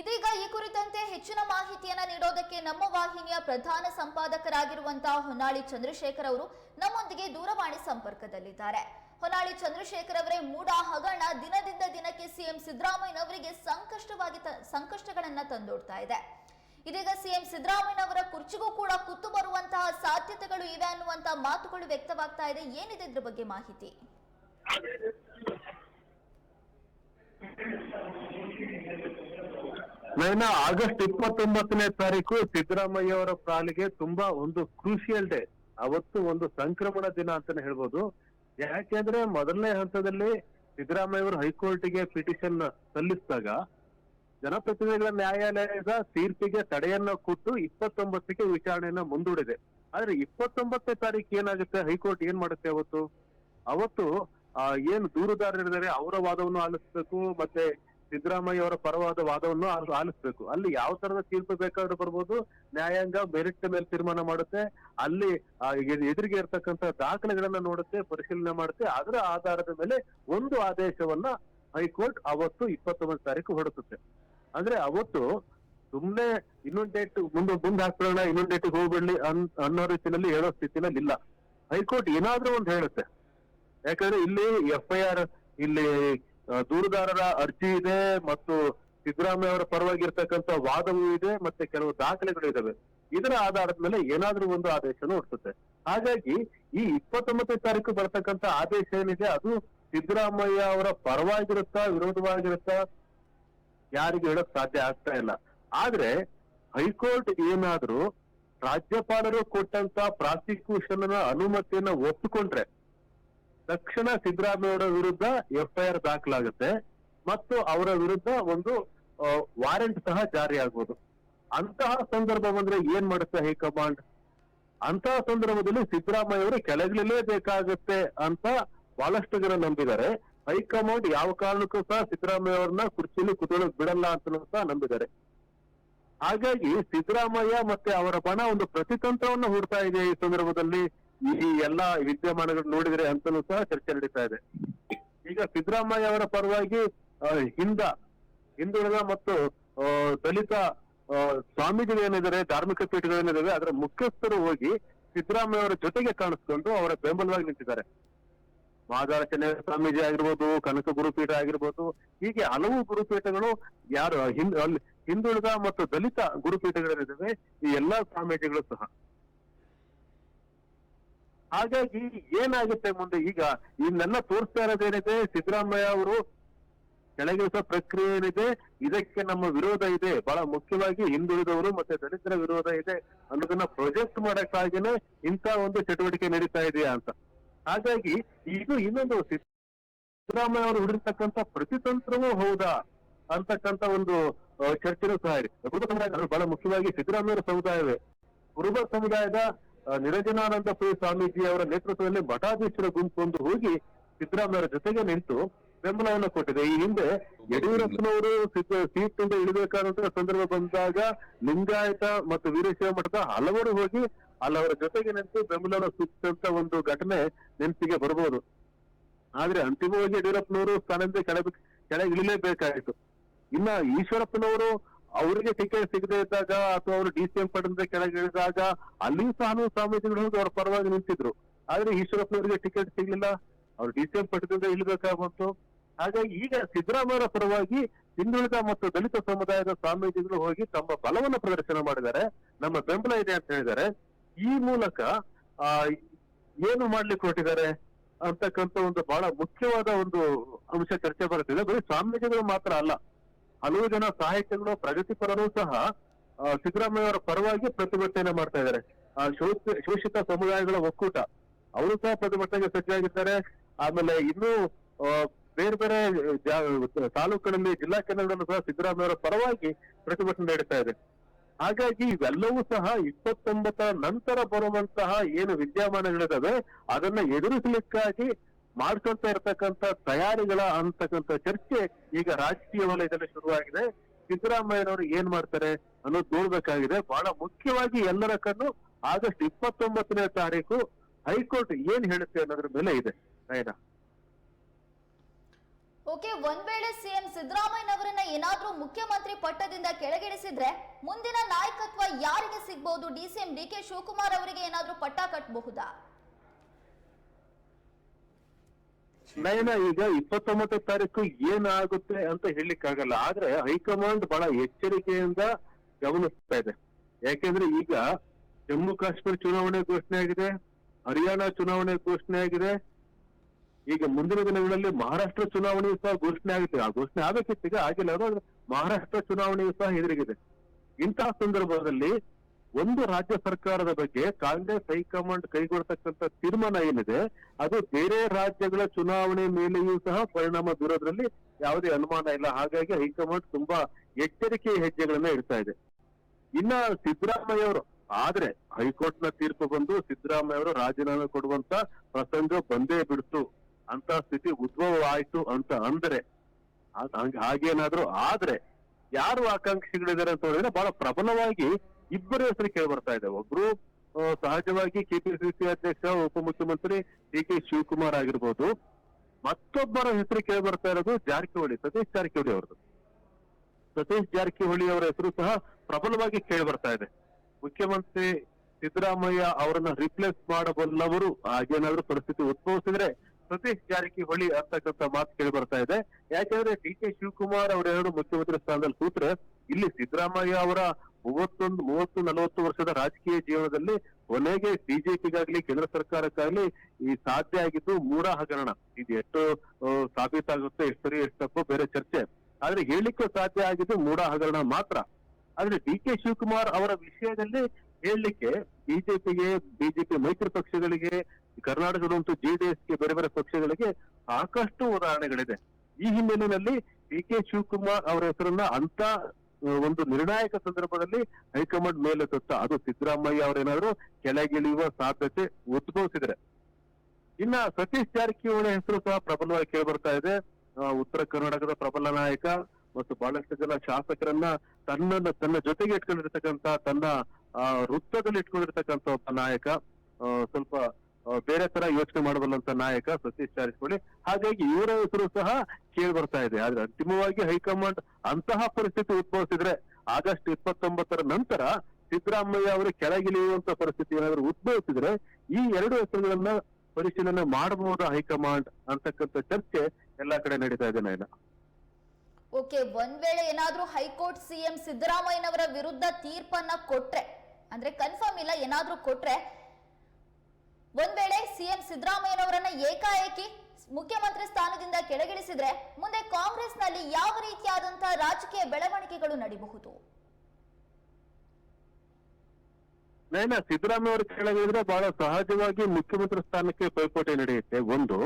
ಇದೀಗ ಈ ಕುರಿತಂತೆ ಹೆಚ್ಚಿನ ಮಾಹಿತಿಯನ್ನ ನೀಡೋದಕ್ಕೆ ನಮ್ಮ ವಾಹಿನಿಯ ಪ್ರಧಾನ ಸಂಪಾದಕರಾಗಿರುವಂತಹ ಹೊನ್ನಾಳಿ ಚಂದ್ರಶೇಖರ್ ಅವರು ನಮ್ಮೊಂದಿಗೆ ದೂರವಾಣಿ ಸಂಪರ್ಕದಲ್ಲಿದ್ದಾರೆ. ಹೊನ್ನಾಳಿ ಚಂದ್ರಶೇಖರ್ ಅವರೇ ಮೂಡ ಹಗರಣ ದಿನದಿಂದ ದಿನಕ್ಕೆ ಸಿಎಂ ಸಿದ್ದರಾಮಯ್ಯನವರಿಗೆ ಸಂಕಷ್ಟವಾಗಿ ಸಂಕಷ್ಟಗಳನ್ನ ತಂದೊಡ್ತಾ ಇದೆ. ಇದೀಗ ಸಿಎಂ ಸಿದ್ದರಾಮಯ್ಯನವರ ಕುರ್ಚಿಗೂ ಕೂಡ ಕುತ್ತು ಬರುವಂತಹ ಸಾಧ್ಯತೆಗಳು ಇವೆ ಅನ್ನುವಂತಹ ಮಾತುಗಳು ವ್ಯಕ್ತವಾಗ್ತಾ ಇದೆ. ಏನಿದೆ ಇದ್ರ ಬಗ್ಗೆ ಮಾಹಿತಿ? ನೈನಾ ಆಗಸ್ಟ್ ಇಪ್ಪತ್ತೊಂಬತ್ತನೇ ತಾರೀಕು ಸಿದ್ದರಾಮಯ್ಯ ಅವರ ಪಾಲಿಗೆ ತುಂಬಾ ಒಂದು ಕ್ರೂಷಿಯಲ್ ಡೇ ಅವತ್ತು ಒಂದು ಸಂಕ್ರಮಣ ದಿನ ಅಂತಾನೆ ಹೇಳ್ಬೋದು. ಯಾಕೆಂದ್ರೆ ಮೊದಲನೇ ಹಂತದಲ್ಲಿ ಸಿದ್ದರಾಮಯ್ಯ ಅವರು ಹೈಕೋರ್ಟ್ಗೆ ಪಿಟಿಷನ್ ಸಲ್ಲಿಸಿದಾಗ ಜನಪ್ರತಿನಿಧಿಗಳ ನ್ಯಾಯಾಲಯದ ತೀರ್ಪಿಗೆ ತಡೆಯನ್ನ ಕೊಟ್ಟು ಇಪ್ಪತ್ತೊಂಬತ್ತಕ್ಕೆ ವಿಚಾರಣೆಯನ್ನ ಮುಂದೂಡಿದೆ. ಆದ್ರೆ ಇಪ್ಪತ್ತೊಂಬತ್ತನೇ ತಾರೀಕು ಏನಾಗುತ್ತೆ? ಹೈಕೋರ್ಟ್ ಏನ್ ಮಾಡುತ್ತೆ ಅವತ್ತು? ಅವತ್ತು ಏನು ದೂರುದಾರರಿದ್ದಾರೆ, ಅವರ ವಾದವನ್ನು ಆಲಿಸ್ಬೇಕು, ಮತ್ತೆ ಸಿದ್ದರಾಮಯ್ಯ ಅವರ ಪರವಾದ ವಾದವನ್ನು ಆಲ್- ಆಲಿಸ್ಬೇಕು. ಅಲ್ಲಿ ಯಾವ ತರದ ತೀರ್ಪು ಬೇಕಾದ್ರೂ ಬರ್ಬೋದು, ನ್ಯಾಯಾಂಗ ಮೆರಿಟ್ ಮೇಲೆ ತೀರ್ಮಾನ ಮಾಡುತ್ತೆ, ಅಲ್ಲಿ ಎದುರಿಗೆ ಇರ್ತಕ್ಕಂತ ದಾಖಲೆಗಳನ್ನ ನೋಡುತ್ತೆ, ಪರಿಶೀಲನೆ ಮಾಡುತ್ತೆ, ಅದರ ಆಧಾರದ ಮೇಲೆ ಒಂದು ಆದೇಶವನ್ನ ಹೈಕೋರ್ಟ್ ಅವತ್ತು ಇಪ್ಪತ್ತೊಂಬತ್ತು ತಾರೀಕು ಹೊರಡಿಸುತ್ತೆ ಅಂದ್ರೆ ಅವತ್ತು ಸುಮ್ನೆ ಇನ್ನೊಂದ್ ಡೇಟ್ ಮುಂದೆ ಮುಂದೆ ಹಾಕ್ಬಿಡೋಣ, ಇನ್ನೊಂದ್ ಡೇಟ್ ಹೋಗ್ಬಿಡ್ಲಿ ಅನ್, ಅನ್ನೋ ರೀತಿಯಲ್ಲಿ ಹೇಳೋ ಸ್ಥಿತಿನಲ್ಲಿ ಇಲ್ಲ. ಹೈಕೋರ್ಟ್ ಏನಾದ್ರೂ ಒಂದು ಹೇಳುತ್ತೆ. ಯಾಕಂದ್ರೆ ಇಲ್ಲಿ ಎಫ್ ಐ ಆರ್ ಇಲ್ಲಿ ದೂರುದಾರರ ಅರ್ಜಿ ಇದೆ ಮತ್ತು ಸಿದ್ದರಾಮಯ್ಯ ಅವರ ಪರವಾಗಿರ್ತಕ್ಕಂಥ ವಾದವೂ ಇದೆ ಮತ್ತೆ ಕೆಲವು ದಾಖಲೆಗಳು ಇದಾವೆ. ಇದರ ಆಧಾರದ ಮೇಲೆ ಏನಾದ್ರೂ ಒಂದು ಆದೇಶನ ಹೊರಡುತ್ತೆ. ಹಾಗಾಗಿ ಈ ಇಪ್ಪತ್ತೊಂಬತ್ತನೇ ತಾರೀಕು ಬರ್ತಕ್ಕಂತ ಆದೇಶ ಏನಿದೆ, ಅದು ಸಿದ್ದರಾಮಯ್ಯ ಅವರ ಪರವಾಗಿರುತ್ತಾ, ವಿರೋಧವಾಗಿರುತ್ತಾ ಯಾರಿಗೂ ಹೇಳಕ್ ಸಾಧ್ಯ ಆಗ್ತಾ ಇಲ್ಲ. ಆದ್ರೆ ಹೈಕೋರ್ಟ್ ಏನಾದ್ರೂ ರಾಜ್ಯಪಾಲರು ಕೊಟ್ಟಂತ ಪ್ರಾಸಿಕ್ಯೂಷನ್ ಅನುಮತಿಯನ್ನ ಒಪ್ಪಿಕೊಂಡ್ರೆ ತಕ್ಷಣ ಸಿದ್ದರಾಮಯ್ಯ ವಿರುದ್ಧ ಎಫ್ಐಆರ್ ದಾಖಲಾಗುತ್ತೆ ಮತ್ತು ಅವರ ವಿರುದ್ಧ ಒಂದು ವಾರೆಂಟ್ ಸಹ ಜಾರಿ ಆಗ್ಬೋದು. ಅಂತಹ ಸಂದರ್ಭ ಬಂದ್ರೆ ಏನ್ ಮಾಡುತ್ತೆ ಹೈಕಮಾಂಡ್? ಅಂತಹ ಸಂದರ್ಭದಲ್ಲಿ ಸಿದ್ದರಾಮಯ್ಯ ಅವರು ಕೆಳಗಿಳಿಲೇಬೇಕಾಗುತ್ತೆ ಅಂತ ಬಹಳಷ್ಟು ಜನ ನಂಬಿದ್ದಾರೆ. ಹೈಕಮಾಂಡ್ ಯಾವ ಕಾರಣಕ್ಕೂ ಸಹ ಸಿದ್ದರಾಮಯ್ಯ ಅವ್ರನ್ನ ಕುರ್ಚಿಲಿ ಕುತ್ಕೊಳ್ಳೋಕ್ ಬಿಡಲ್ಲ ಅಂತ ಸಹ ನಂಬಿದ್ದಾರೆ. ಹಾಗಾಗಿ ಸಿದ್ದರಾಮಯ್ಯ ಮತ್ತೆ ಅವರ ಬಣ ಒಂದು ಪ್ರತಿತಂತ್ರವನ್ನು ಹುಡ್ತಾ ಇದೆ ಈ ಸಂದರ್ಭದಲ್ಲಿ. ಈ ಎಲ್ಲಾ ವಿದ್ಯಮಾನಗಳು ನೋಡಿದ್ರೆ ಅಂತಲೂ ಸಹ ಚರ್ಚೆ ನಡೀತಾ ಇದೆ. ಈಗ ಸಿದ್ದರಾಮಯ್ಯ ಅವರ ಪರವಾಗಿ ಹಿಂದ, ಹಿಂದುಳಿದ ಮತ್ತು ದಲಿತ ಸ್ವಾಮೀಜಿಗಳು ಸ್ವಾಮೀಜಿಗಳೇನಿದ್ದಾರೆ, ಧಾರ್ಮಿಕ ಪೀಠಗಳೇನಿದಾವೆ ಅದರ ಮುಖ್ಯಸ್ಥರು ಹೋಗಿ ಸಿದ್ದರಾಮಯ್ಯ ಅವರ ಜೊತೆಗೆ ಕಾಣಿಸ್ಕೊಂಡು ಅವರ ಬೆಂಬಲವಾಗಿ ನಿಂತಿದ್ದಾರೆ. ಮಾದಾರ ಚೆನ್ನೈ ಸ್ವಾಮೀಜಿ ಆಗಿರ್ಬೋದು, ಕನಕ ಗುರುಪೀಠ ಆಗಿರ್ಬೋದು, ಹೀಗೆ ಹಲವು ಗುರುಪೀಠಗಳು ಯಾರು, ಹಿಂದ್ ಹಿಂದುಳಿದ ಮತ್ತು ದಲಿತ ಗುರುಪೀಠಗಳೇನಿದ್ದಾವೆ, ಈ ಎಲ್ಲಾ ಸ್ವಾಮೀಜಿಗಳು ಸಹ. ಹಾಗಾಗಿ ಏನಾಗುತ್ತೆ ಮುಂದೆ? ಈಗ ಇನ್ನೆಲ್ಲ ತೋರಿಸ್ತಾ ಇರೋದೇನಿದೆ ಸಿದ್ದರಾಮಯ್ಯ ಅವರು ಕೆಳಗಿಳಿಸುವ ಪ್ರಕ್ರಿಯೆ ಏನಿದೆ, ಇದಕ್ಕೆ ನಮ್ಮ ವಿರೋಧ ಇದೆ. ಬಹಳ ಮುಖ್ಯವಾಗಿ ಹಿಂದುಳಿದವರು ಮತ್ತೆ ದಲಿತರ ವಿರೋಧ ಇದೆ ಅನ್ನೋದನ್ನ ಪ್ರೊಜೆಕ್ಟ್ ಮಾಡಕ್ಕಾಗಿನೇ ಇಂಥ ಒಂದು ಚಟುವಟಿಕೆ ನಡೀತಾ ಇದೆಯಾ ಅಂತ. ಹಾಗಾಗಿ ಇದು ಇನ್ನೊಂದು ಸಿದ್ದರಾಮಯ್ಯ ಅವರು ಹುಡುರ್ತಕ್ಕಂಥ ಪ್ರತಿತಂತ್ರವೂ ಹೌದಾ ಅಂತಕ್ಕಂಥ ಒಂದು ಚರ್ಚೆನೂ ಸಹ ಇದೆ. ಬಹಳ ಮುಖ್ಯವಾಗಿ ಸಿದ್ದರಾಮಯ್ಯ ಸಮುದಾಯವೇ. ಕುರುಬ ಸಮುದಾಯದ ಆ, ನಿರಂಜನಾನಂದಪುರಿ ಸ್ವಾಮೀಜಿ ಅವರ ನೇತೃತ್ವದಲ್ಲಿ ಮಠಾಧೀಶರ ಗುಂಪೊಂದು ಹೋಗಿ ಸಿದ್ದರಾಮಯ್ಯರ ಜೊತೆಗೆ ನಿಂತು ಬೆಂಬಲವನ್ನು ಕೊಟ್ಟಿದೆ. ಈ ಹಿಂದೆ ಯಡಿಯೂರಪ್ಪನವರು ಸೀಟ್ ಇಂದ ಇಳಿಬೇಕಾದಂತ ಸಂದರ್ಭ ಬಂದಾಗ ಲಿಂಗಾಯತ ಮತ್ತು ವೀರಶೈವ ಮಠದ ಹಲವರು ಹೋಗಿ ಅಲ್ಲವರ ಜೊತೆಗೆ ನಿಂತು ಬೆಂಬಲವನ್ನು ಸೂಚಿಸಿದಂತ ಒಂದು ಘಟನೆ ನೆನಪಿಗೆ ಬರಬಹುದು. ಆದ್ರೆ ಅಂತಿಮವಾಗಿ ಯಡಿಯೂರಪ್ಪನವರು ಸ್ಥಾನದಿಂದ ಕೆಳಗೆ ಕೆಳಗೆ ಇಳಿಲೇಬೇಕಾಯಿತು. ಇನ್ನ ಈಶ್ವರಪ್ಪನವರು ಅವರಿಗೆ ಟಿಕೆಟ್ ಸಿಗದೆ ಇದ್ದಾಗ ಅಥವಾ ಅವರು ಡಿ ಸಿ ಎಂ ಕೆಳಗೆ ಇಳಿದಾಗ ಅಲ್ಲಿಯೂ ಸಹ ಸ್ವಾಮೀಜಿಗಳು ಹೋಗಿ ಅವರ ಪರವಾಗಿ ನಿಂತಿದ್ರು. ಆದ್ರೆ ಈಶ್ವರಪ್ಪನವರಿಗೆ ಟಿಕೆಟ್ ಸಿಗ್ಲಿಲ್ಲ. ಅವ್ರು ಡಿ ಸಿ ಎಂ ಪಟ್ಟದಿಂದ ಇಳಿಬೇಕಾಗಂತು ಹಾಗಾಗಿ ಈಗ ಸಿದ್ದರಾಮಯ್ಯರ ಪರವಾಗಿ ಹಿಂದುಳಿದ ಮತ್ತು ದಲಿತ ಸಮುದಾಯದ ಸ್ವಾಮೀಜಿಗಳು ಹೋಗಿ ತಮ್ಮ ಬಲವನ್ನು ಪ್ರದರ್ಶನ ಮಾಡಿದ್ದಾರೆ. ನಮ್ಮ ಬೆಂಬಲ ಇದೆ ಅಂತ ಹೇಳಿದ್ದಾರೆ. ಈ ಮೂಲಕ, ಆ, ಏನು ಮಾಡ್ಲಿಕ್ಕೆ ಹೊರಟಿದ್ದಾರೆ ಅಂತಕ್ಕಂಥ ಒಂದು ಬಹಳ ಮುಖ್ಯವಾದ ಒಂದು ಅಂಶ ಚರ್ಚೆ ಬರುತ್ತಿದೆ. ಬರೀ ಸ್ವಾಮೀಜಿಗಳು ಮಾತ್ರ ಅಲ್ಲ. ಹಲವು ಜನ ಸಾಹಿತ್ಯಗಳು ಪ್ರಗತಿಪರರು ಸಹ ಸಿದ್ದರಾಮಯ್ಯ ಅವರ ಪರವಾಗಿ ಪ್ರತಿಭಟನೆ ಮಾಡ್ತಾ ಇದ್ದಾರೆ. ಶೋಷಿತ ಸಮುದಾಯಗಳ ಒಕ್ಕೂಟ. ಅವರು ಸಹ ಪ್ರತಿಭಟನೆಗೆ ಸಜ್ಜಾಗಿದ್ದಾರೆ. ಆಮೇಲೆ ಇನ್ನೂ ಬೇರೆ ಬೇರೆ ತಾಲೂಕುಗಳಲ್ಲಿ ಜಿಲ್ಲಾ ಕೇಂದ್ರಗಳನ್ನು ಸಹ ಸಿದ್ದರಾಮಯ್ಯ ಅವರ ಪರವಾಗಿ ಪ್ರತಿಭಟನೆ ನಡೀತಾ ಇದೆ. ಹಾಗಾಗಿ ಇವೆಲ್ಲವೂ ಸಹ ಇಪ್ಪತ್ತೊಂಬತ್ತರ ನಂತರ ಬರುವಂತಹ ಏನು ವಿದ್ಯಮಾನಗಳಿದಾವೆ ಅದನ್ನ ಎದುರಿಸಲಿಕ್ಕಾಗಿ ಮಾಡ್ಕೊಳ್ತಾ ಇರತಕ್ಕಂತ ತಯಾರಿಗಳ ಅಂತಕ್ಕಂಥ ಚರ್ಚೆ ಈಗ ರಾಜಕೀಯ ವಲಯದಲ್ಲಿ ಶುರುವಾಗಿದೆ. ಸಿದ್ದರಾಮಯ್ಯನವರು ಏನ್ ಮಾಡ್ತಾರೆ ಅನ್ನೋದು ನೋಡ್ಬೇಕಾಗಿದೆ. ಬಹಳ ಮುಖ್ಯವಾಗಿ ಎಲ್ಲರ ಕಣ್ಣು ಆಗಸ್ಟ್ ಇಪ್ಪತ್ತೊಂಬತ್ತನೇ ತಾರೀಕು ಹೈಕೋರ್ಟ್ ಏನ್ ಹೇಳುತ್ತೆ ಅನ್ನೋದ್ರ ಮೇಲೆ ಇದೆ. ಆಯ್ತಾ ಓಕೆ, ಒಂದ್ ವೇಳೆ ಸಿಎಂ ಸಿದ್ದರಾಮಯ್ಯನವರನ್ನ ಏನಾದ್ರೂ ಮುಖ್ಯಮಂತ್ರಿ ಪಟ್ಟದಿಂದ ಕೆಳಗಿಳಿಸಿದ್ರೆ ಮುಂದಿನ ನಾಯಕತ್ವ ಯಾರಿಗೆ ಸಿಗ್ಬಹುದು ಡಿಸಿಎಂ ಡಿ ಕೆ ಶಿವಕುಮಾರ್ ಅವರಿಗೆ ಏನಾದ್ರೂ ಪಟ್ಟ ಕಟ್ಟಬಹುದಾ ನಯನ ಈಗ ಇಪ್ಪತ್ತೊಂಬತ್ತನೇ ತಾರೀಕು ಏನಾಗುತ್ತೆ ಅಂತ ಹೇಳಲಿಕ್ಕಾಗಲ್ಲ. ಆದ್ರೆ ಹೈಕಮಾಂಡ್ ಬಹಳ ಎಚ್ಚರಿಕೆಯಿಂದ ಗಮನಿಸ್ತಾ ಇದೆ. ಯಾಕೆಂದ್ರೆ ಈಗ ಜಮ್ಮು ಕಾಶ್ಮೀರ ಚುನಾವಣೆ ಘೋಷಣೆ ಆಗಿದೆ, ಹರಿಯಾಣ ಚುನಾವಣೆ ಘೋಷಣೆ ಆಗಿದೆ. ಈಗ ಮುಂದಿನ ದಿನಗಳಲ್ಲಿ ಮಹಾರಾಷ್ಟ್ರ ಚುನಾವಣೆಯು ಸಹ ಘೋಷಣೆ ಆಗುತ್ತೆ. ಆ ಘೋಷಣೆ ಆಗಬೇಕಿತ್ತು ಈಗ ಆಗಿಲ್ಲ. ಮಹಾರಾಷ್ಟ್ರ ಚುನಾವಣೆಯು ಸಹ ಎದುರಿಗಿದೆ ಇಂತಹ ಸಂದರ್ಭದಲ್ಲಿ ಒಂದು ರಾಜ್ಯ ಸರ್ಕಾರದ ಬಗ್ಗೆ ಕಾಂಗ್ರೆಸ್ ಹೈಕಮಾಂಡ್ ಕೈಗೊಳ್ತಕ್ಕಂಥ ತೀರ್ಮಾನ ಏನಿದೆ, ಅದು ಬೇರೆ ರಾಜ್ಯಗಳ ಚುನಾವಣೆ ಮೇಲೆಯೂ ಸಹ ಪರಿಣಾಮ ಬೀರೋದ್ರಲ್ಲಿ ಯಾವುದೇ ಅನುಮಾನ ಇಲ್ಲ. ಹಾಗಾಗಿ ಹೈಕಮಾಂಡ್ ತುಂಬಾ ಎಚ್ಚರಿಕೆಯ ಹೆಜ್ಜೆಗಳನ್ನ ಇಡ್ತಾ ಇದೆ. ಇನ್ನ ಸಿದ್ದರಾಮಯ್ಯ ಅವರು, ಆದ್ರೆ ಹೈಕೋರ್ಟ್ನ ತೀರ್ಪು ಬಂದು ಸಿದ್ದರಾಮಯ್ಯ ಅವರು ರಾಜೀನಾಮೆ ಕೊಡುವಂತ ಪ್ರಸಂಗ ಬಂದೇ ಬಿಡ್ತು. ಅಂತ ಸ್ಥಿತಿ ಉದ್ಭವ ಅಂತ ಅಂದ್ರೆ ಹಾಗೇನಾದ್ರು ಹಂಗ್- ಹಾಗೇನಾದ್ರೂ ಆದ್ರೆ ಯಾರು ಆಕಾಂಕ್ಷಿಗಳಿದ್ದಾರೆ ಅಂತ ಹೇಳಿದ್ರೆ ಬಹಳ ಪ್ರಬಲವಾಗಿ ಇಬ್ಬರ ಹೆಸರು ಕೇಳಿ ಬರ್ತಾ ಇದೆ ಒಬ್ರು ಸಹಜವಾಗಿ ಕೆಪಿಸಿಸಿ ಅಧ್ಯಕ್ಷ, ಉಪಮುಖ್ಯಮಂತ್ರಿ ಡಿ ಕೆ ಶಿವಕುಮಾರ್ ಆಗಿರ್ಬೋದು. ಮತ್ತೊಬ್ಬರ ಹೆಸರು ಕೇಳಿ ಬರ್ತಾ ಇರೋದು ಜಾರಕಿಹೊಳಿ, ಸತೀಶ್ ಜಾರಕಿಹೊಳಿ ಅವರದು ಸತೀಶ್ ಜಾರಕಿಹೊಳಿ ಅವರ ಹೆಸರು ಸಹ ಪ್ರಬಲವಾಗಿ ಕೇಳಿ ಬರ್ತಾ ಇದೆ. ಮುಖ್ಯಮಂತ್ರಿ ಸಿದ್ದರಾಮಯ್ಯ ಅವರನ್ನ ರಿಪ್ಲೇಸ್ ಮಾಡಬಲ್ಲವರು, ಹಾಗೇನಾದ್ರೂ ಪರಿಸ್ಥಿತಿ ಉದ್ಭವಿಸಿದ್ರೆ ಸತೀಶ್ ಜಾರಕಿಹೊಳಿ ಅಂತಕ್ಕಂಥ ಮಾತು ಕೇಳಿ ಬರ್ತಾ ಇದೆ. ಯಾಕೆಂದ್ರೆ ಡಿ ಕೆ ಶಿವಕುಮಾರ್ ಅವರೇನಾದ್ರು ಮುಖ್ಯಮಂತ್ರಿ ಸ್ಥಾನದಲ್ಲಿ ಕೂತ್ರೆ ಇಲ್ಲಿ ಸಿದ್ದರಾಮಯ್ಯ ಅವರ ಮೂವತ್ತೊಂದು, ಮೂವತ್ತು, ನಲವತ್ತು ವರ್ಷದ ರಾಜಕೀಯ ಜೀವನದಲ್ಲಿ ಕೊನೆಗೆ ಬಿಜೆಪಿಗಾಗ್ಲಿ, ಕೇಂದ್ರ ಸರ್ಕಾರಕ್ಕಾಗ್ಲಿ ಈ ಸಾಧ್ಯ ಆಗಿದ್ದು ಮೂರ ಹಗರಣ. ಇದು ಎಷ್ಟು ಸಾಬೀತಾಗುತ್ತೆ, ಎಷ್ಟು ಸರಿ, ಎಷ್ಟು ತಪ್ಪು, ಬೇರೆ ಚರ್ಚೆ. ಆದ್ರೆ ಹೇಳಿಕ್ಕೆ ಸಾಧ್ಯ ಆಗಿದ್ದು ಮೂಡ ಹಗರಣ ಮಾತ್ರ. ಆದ್ರೆ ಡಿ ಕೆ ಶಿವಕುಮಾರ್ ಅವರ ವಿಷಯದಲ್ಲಿ ಹೇಳಲಿಕ್ಕೆ ಬಿಜೆಪಿಗೆ, ಬಿಜೆಪಿ ಮೈತ್ರಿ ಪಕ್ಷಗಳಿಗೆ ಕರ್ನಾಟಕದಂತೂ ಜೆಡಿಎಸ್ಗೆ ಬೇರೆ ಬೇರೆ ಪಕ್ಷಗಳಿಗೆ ಸಾಕಷ್ಟು ಉದಾಹರಣೆಗಳಿದೆ. ಈ ಹಿನ್ನೆಲೆಯಲ್ಲಿ ಡಿ ಕೆ ಶಿವಕುಮಾರ್ ಅವರ ಹೆಸರನ್ನ ಅಂತ ಒಂದು ನಿರ್ಣಾಯಕ ಸಂದರ್ಭದಲ್ಲಿ ಹೈಕಮಾಂಡ್ ಮೇಲೆತ್ತುತ್ತ ಅದು ಸಿದ್ದರಾಮಯ್ಯ ಅವರೇನಾದ್ರೂ ಕೆಳಗಿಳಿಯುವ ಸಾಧ್ಯತೆ ಉದ್ಭವಿಸಿದ್ರೆ ಇನ್ನ ಸತೀಶ್ ಜಾರಕಿಹೊಳಿ ಹೆಸರು ಸಹ ಪ್ರಬಲವಾಗಿ ಕೇಳಿ ಬರ್ತಾ ಇದೆ ಉತ್ತರ ಕರ್ನಾಟಕದ ಪ್ರಬಲ ನಾಯಕ ಮತ್ತು ಬಹಳಷ್ಟು ಜನ ಶಾಸಕರನ್ನ ತನ್ನ ತನ್ನ ಜೊತೆಗೆ ಇಟ್ಕೊಂಡಿರ್ತಕ್ಕಂತ ತನ್ನ ವೃತ್ತದಲ್ಲಿ ಇಟ್ಕೊಂಡಿರ್ತಕ್ಕಂತ ಒಬ್ಬ ನಾಯಕ. ಸ್ವಲ್ಪ ಬೇರೆ ತರ ಯೋಚನೆ ಮಾಡಬಲ್ಲಂತ ನಾಯಕ ಸತೀಶ್ ಜಾರಕಿಹೊಳಿ. ಹಾಗಾಗಿ ಇವರ ಹೆಸರು ಸಹ ಕೇಳಿ ಬರ್ತಾ ಇದೆ. ಆದ್ರೆ ಅಂತಿಮವಾಗಿ ಹೈಕಮಾಂಡ್ ಅಂತಹ ಪರಿಸ್ಥಿತಿ ಉದ್ಭವಿಸಿದ್ರೆ ಆಗಸ್ಟ್ ಇಪ್ಪತ್ತೊಂಬತ್ತರ ನಂತರ ಸಿದ್ದರಾಮಯ್ಯ ಅವರು ಕೆಳಗಿಳಿಯುವಂತ ಪರಿಸ್ಥಿತಿ ಏನಾದ್ರು ಉದ್ಭವಿಸಿದ್ರೆ ಈ ಎರಡು ಹೆಸರುಗಳನ್ನ ಪರಿಶೀಲನೆ ಮಾಡಬಹುದಾ ಹೈಕಮಾಂಡ್ ಅಂತಕ್ಕಂಥ ಚರ್ಚೆ ಎಲ್ಲಾ ಕಡೆ ನಡೀತಾ ಇದೆ ನಾಯ್ನ ಓಕೆ, ಒಂದ್ ವೇಳೆ ಏನಾದ್ರೂ ಹೈಕೋರ್ಟ್ ಸಿಎಂ ಸಿದ್ದರಾಮಯ್ಯನವರ ವಿರುದ್ಧ ತೀರ್ಪನ್ನ ಕೊಟ್ರೆ, ಅಂದ್ರೆ ಕನ್ಫರ್ಮ್ ಇಲ್ಲ, ಏನಾದ್ರೂ ಕೊಟ್ರೆ ಒಂದ್ ವೇಳೆ ಸಿಎಂ ಸಿದ್ದರಾಮಯ್ಯನವರನ್ನ ಏಕಾಏಕಿ ಮುಖ್ಯಮಂತ್ರಿ ಸ್ಥಾನದಿಂದ ಕೆಳಗಿಳಿಸಿದ್ರೆ ಮುಂದೆ ಕಾಂಗ್ರೆಸ್ನಲ್ಲಿ ಯಾವ ರೀತಿಯಾದಂತಹ ರಾಜಕೀಯ ಬೆಳವಣಿಗೆಗಳು ನಡೆಯಬಹುದು ಸಿದ್ದರಾಮಯ್ಯ ಅವರು ಕೆಳಗಿಳಿದ್ರೆ ಬಹಳ ಸಹಜವಾಗಿ ಮುಖ್ಯಮಂತ್ರಿ ಸ್ಥಾನಕ್ಕೆ ಪೈಪೋಟಿ ನಡೆಯುತ್ತೆ. ಒಂದು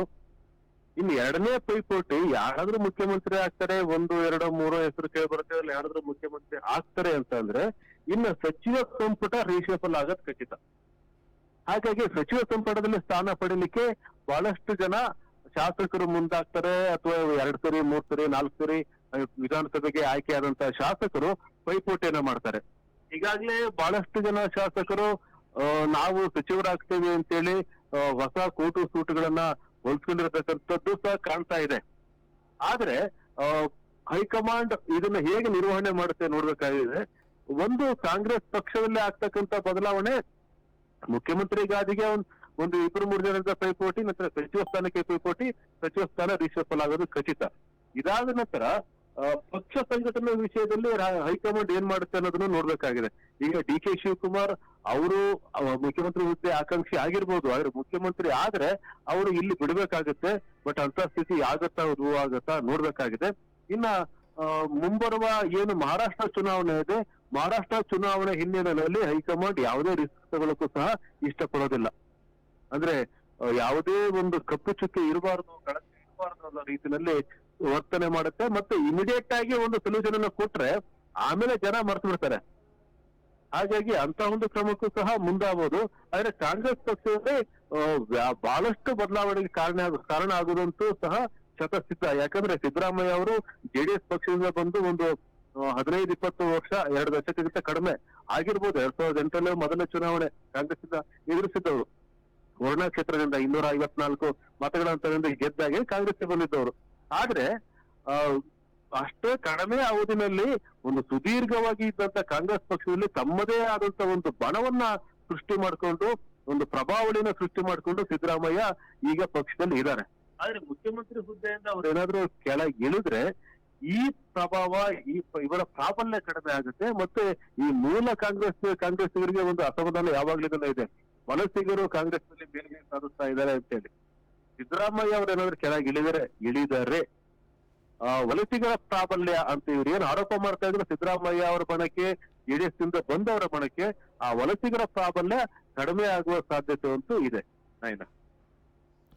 ಇನ್ ಎರಡನೇ ಪೈಪೋಟಿ ಯಾರಾದ್ರೂ ಮುಖ್ಯಮಂತ್ರಿ ಆಗ್ತಾರೆ, ಒಂದು, ಎರಡು, ಮೂರು ಹೆಸರು ಕೇಳಿ ಬರುತ್ತೆ ಅಲ್ಲಿ ಯಾರಾದ್ರೂ ಮುಖ್ಯಮಂತ್ರಿ ಆಗ್ತಾರೆ ಅಂತ ಅಂದ್ರೆ ಇನ್ನು ಸಚಿವ ಸಂಪುಟ ರೀಶಫಲ್ ಆಗೋದ್ ಖಚಿತ. ಹಾಗಾಗಿ ಸಚಿವ ಸಂಪುಟದಲ್ಲಿ ಸ್ಥಾನ ಪಡೀಲಿಕ್ಕೆ ಬಹಳಷ್ಟು ಜನ ಶಾಸಕರು ಮುಂದಾಗ್ತಾರೆ ಅಥವಾ ಎರಡು ಸರಿ, ಮೂರ್ ಸರಿ, ನಾಲ್ಕು ಸರಿ ವಿಧಾನಸಭೆಗೆ ಆಯ್ಕೆಯಾದಂತಹ ಶಾಸಕರು ಪೈಪೋಟಿಯನ್ನ ಮಾಡ್ತಾರೆ. ಈಗಾಗಲೇ ಬಹಳಷ್ಟು ಜನ ಶಾಸಕರು ನಾವು ಸಚಿವರಾಗ್ತೇವೆ ಅಂತೇಳಿ ಹೊಸ ಕೋಟು ಸೂಟುಗಳನ್ನ ಹೊಲ್ಸ್ಕೊಂಡಿರತಕ್ಕಂಥದ್ದು ಸಹ ಕಾಣ್ತಾ ಇದೆ. ಆದ್ರೆ ಹೈಕಮಾಂಡ್ ಇದನ್ನ ಹೇಗೆ ನಿರ್ವಹಣೆ ಮಾಡುತ್ತೆ ನೋಡ್ಬೇಕಾಗಿದೆ. ಒಂದು ಕಾಂಗ್ರೆಸ್ ಪಕ್ಷದಲ್ಲಿ ಆಗ್ತಕ್ಕಂಥ ಬದಲಾವಣೆ ಮುಖ್ಯಮಂತ್ರಿ ಗಾದಿಗೆ ಒಂದ್ ಇಬ್ರು ಮೂರು ಜನದ ಪೈಪೋಟಿ, ನಂತರ ಸಚಿವ ಸ್ಥಾನಕ್ಕೆ ಪೈಪೋಟಿ, ಸಚಿವ ಸ್ಥಾನ ರಿಷಫಲ್ ಆಗೋದು ಖಚಿತ. ಇದಾದ ನಂತರ ಪಕ್ಷ ಸಂಘಟನೆ ವಿಷಯದಲ್ಲಿ ಹೈಕಮಾಂಡ್ ಏನ್ ಮಾಡುತ್ತೆ ಅನ್ನೋದನ್ನು ನೋಡ್ಬೇಕಾಗಿದೆ. ಈಗ ಡಿ ಕೆ ಶಿವಕುಮಾರ್ ಅವರು ಮುಖ್ಯಮಂತ್ರಿ ಹುದ್ದೆ ಆಕಾಂಕ್ಷಿ ಆಗಿರ್ಬೋದು, ಆದ್ರೆ ಮುಖ್ಯಮಂತ್ರಿ ಆದ್ರೆ ಅವರು ಇಲ್ಲಿ ಬಿಡಬೇಕಾಗುತ್ತೆ, ಬಟ್ ಅಂತ ಸ್ಥಿತಿ ಆಗತ್ತಾ ರೂ ಆಗತ್ತಾ ನೋಡ್ಬೇಕಾಗಿದೆ. ಇನ್ನ ಮುಂಬರುವ ಏನು ಮಹಾರಾಷ್ಟ್ರ ಚುನಾವಣೆ ಇದೆ, ಮಹಾರಾಷ್ಟ್ರ ಚುನಾವಣೆ ಹಿನ್ನೆಲೆಯಲ್ಲಿ ಹೈಕಮಾಂಡ್ ಯಾವುದೇ ರಿಸ್ಕ್ ತಗೊಳ್ಳಕ್ಕೂ ಸಹ ಇಷ್ಟಪಡೋದಿಲ್ಲ. ಅಂದ್ರೆ ಯಾವುದೇ ಒಂದು ಕಪ್ಪು ಚುಕ್ಕೆ ಇರಬಾರದು ಕಳಂಕ ಇರಬಾರದು ಅನ್ನೋ ರೀತಿಯಲ್ಲಿ ವರ್ತನೆ ಮಾಡುತ್ತೆ. ಮತ್ತೆ ಇಮಿಡಿಯೇಟ್ ಆಗಿ ಒಂದು ಸೊಲ್ಯೂಷನ್ ಅನ್ನ ಕೊಟ್ರೆ, ಆಮೇಲೆ ಜನ ಮರ್ತು ಬಿಡ್ತಾರೆ. ಹಾಗಾಗಿ ಅಂತ ಒಂದು ಕ್ರಮಕ್ಕೂ ಸಹ ಮುಂದಾಗಬಹುದು ಆದ್ರೆ ಕಾಂಗ್ರೆಸ್ ಪಕ್ಷದಲ್ಲಿ ಬಹಳಷ್ಟು ಬದಲಾವಣೆಗೆ ಕಾರಣ ಕಾರಣ ಆಗುವುದಂತೂ ಸಹ ಶತಸಿದ್ಧ ಯಾಕಂದ್ರೆ ಸಿದ್ದರಾಮಯ್ಯ ಅವರು ಜೆಡಿಎಸ್ ಪಕ್ಷದಿಂದ ಬಂದು ಒಂದು ಹದಿನೈದು, ಇಪ್ಪತ್ತು ವರ್ಷ, ಎರಡು ದಶಕಕ್ಕಿಂತ ಕಡಿಮೆ ಆಗಿರ್ಬೋದು. ಎರಡ್ ಸಾವಿರದ ಎಂಟರಲ್ಲೇ ಮೊದಲ ಚುನಾವಣೆ ಕಾಂಗ್ರೆಸ್ ಇಂದ ಎದುರಿಸಿದ್ದವರು. ವರ್ಣಾ ಕ್ಷೇತ್ರದಿಂದ ಇನ್ನೂರ ಐವತ್ನಾಲ್ಕು ಮತಗಳ ಗೆದ್ದಾಗೆ ಕಾಂಗ್ರೆಸ್ಗೆ ಬಂದಿದ್ದವರು. ಆದ್ರೆ ಅಷ್ಟೇ ಕಡಿಮೆ ಅವಧಿನಲ್ಲಿ ಒಂದು ಸುದೀರ್ಘವಾಗಿ ಇದ್ದಂತ ಕಾಂಗ್ರೆಸ್ ಪಕ್ಷದಲ್ಲಿ ತಮ್ಮದೇ ಆದಂತ ಒಂದು ಬಣವನ್ನ ಸೃಷ್ಟಿ ಮಾಡ್ಕೊಂಡು, ಒಂದು ಪ್ರಭಾವಳಿನ ಸೃಷ್ಟಿ ಮಾಡ್ಕೊಂಡು ಸಿದ್ದರಾಮಯ್ಯ ಈಗ ಪಕ್ಷದಲ್ಲಿ ಇದ್ದಾರೆ. ಆದ್ರೆ ಮುಖ್ಯಮಂತ್ರಿ ಹುದ್ದೆಯಿಂದ ಅವ್ರು ಏನಾದ್ರು ಕೆಳ ಇಳಿದ್ರೆ ಈ ಪ್ರಭಾವ, ಈ ಇವರ ಪ್ರಾಬಲ್ಯ ಕಡಿಮೆ ಆಗುತ್ತೆ ಮತ್ತೆ ಈ ಮೂಲ ಕಾಂಗ್ರೆಸ್ ಕಾಂಗ್ರೆಸ್ಸಿಗರಿಗೆ ಒಂದು ಅಸಮಾಧಾನ ಯಾವಾಗ್ಲಿಂದಲೂ ಇದೆ. ವಲಸಿಗರು ಕಾಂಗ್ರೆಸ್ನಲ್ಲಿ ಮೇಲ್ಗೈ ಸಾಧಿಸ್ತಾ ಇದ್ದಾರೆ ಅಂತ ಹೇಳಿ ಸಿದ್ದರಾಮಯ್ಯ ಅವ್ರು ಏನಾದ್ರು ಕೆಳಗೆ ಇಳಿದರೆ ಇಳಿದರೆ, ಆ, ವಲಸಿಗರ ಪ್ರಾಬಲ್ಯ ಅಂತ ಇವ್ರು ಏನ್ ಆರೋಪ ಮಾಡ್ತಾ ಇದ್ರು ಸಿದ್ದರಾಮಯ್ಯ ಅವರ ಬಣಕ್ಕೆ ಜೆಡಿಎಸ್ನಿಂದ ಬಂದವರ ಬಣಕ್ಕೆ, ಆ ವಲಸಿಗರ ಪ್ರಾಬಲ್ಯ ಕಡಿಮೆ ಆಗುವ ಸಾಧ್ಯತೆ ಅಂತೂ ಇದೆ. ನೈನಾ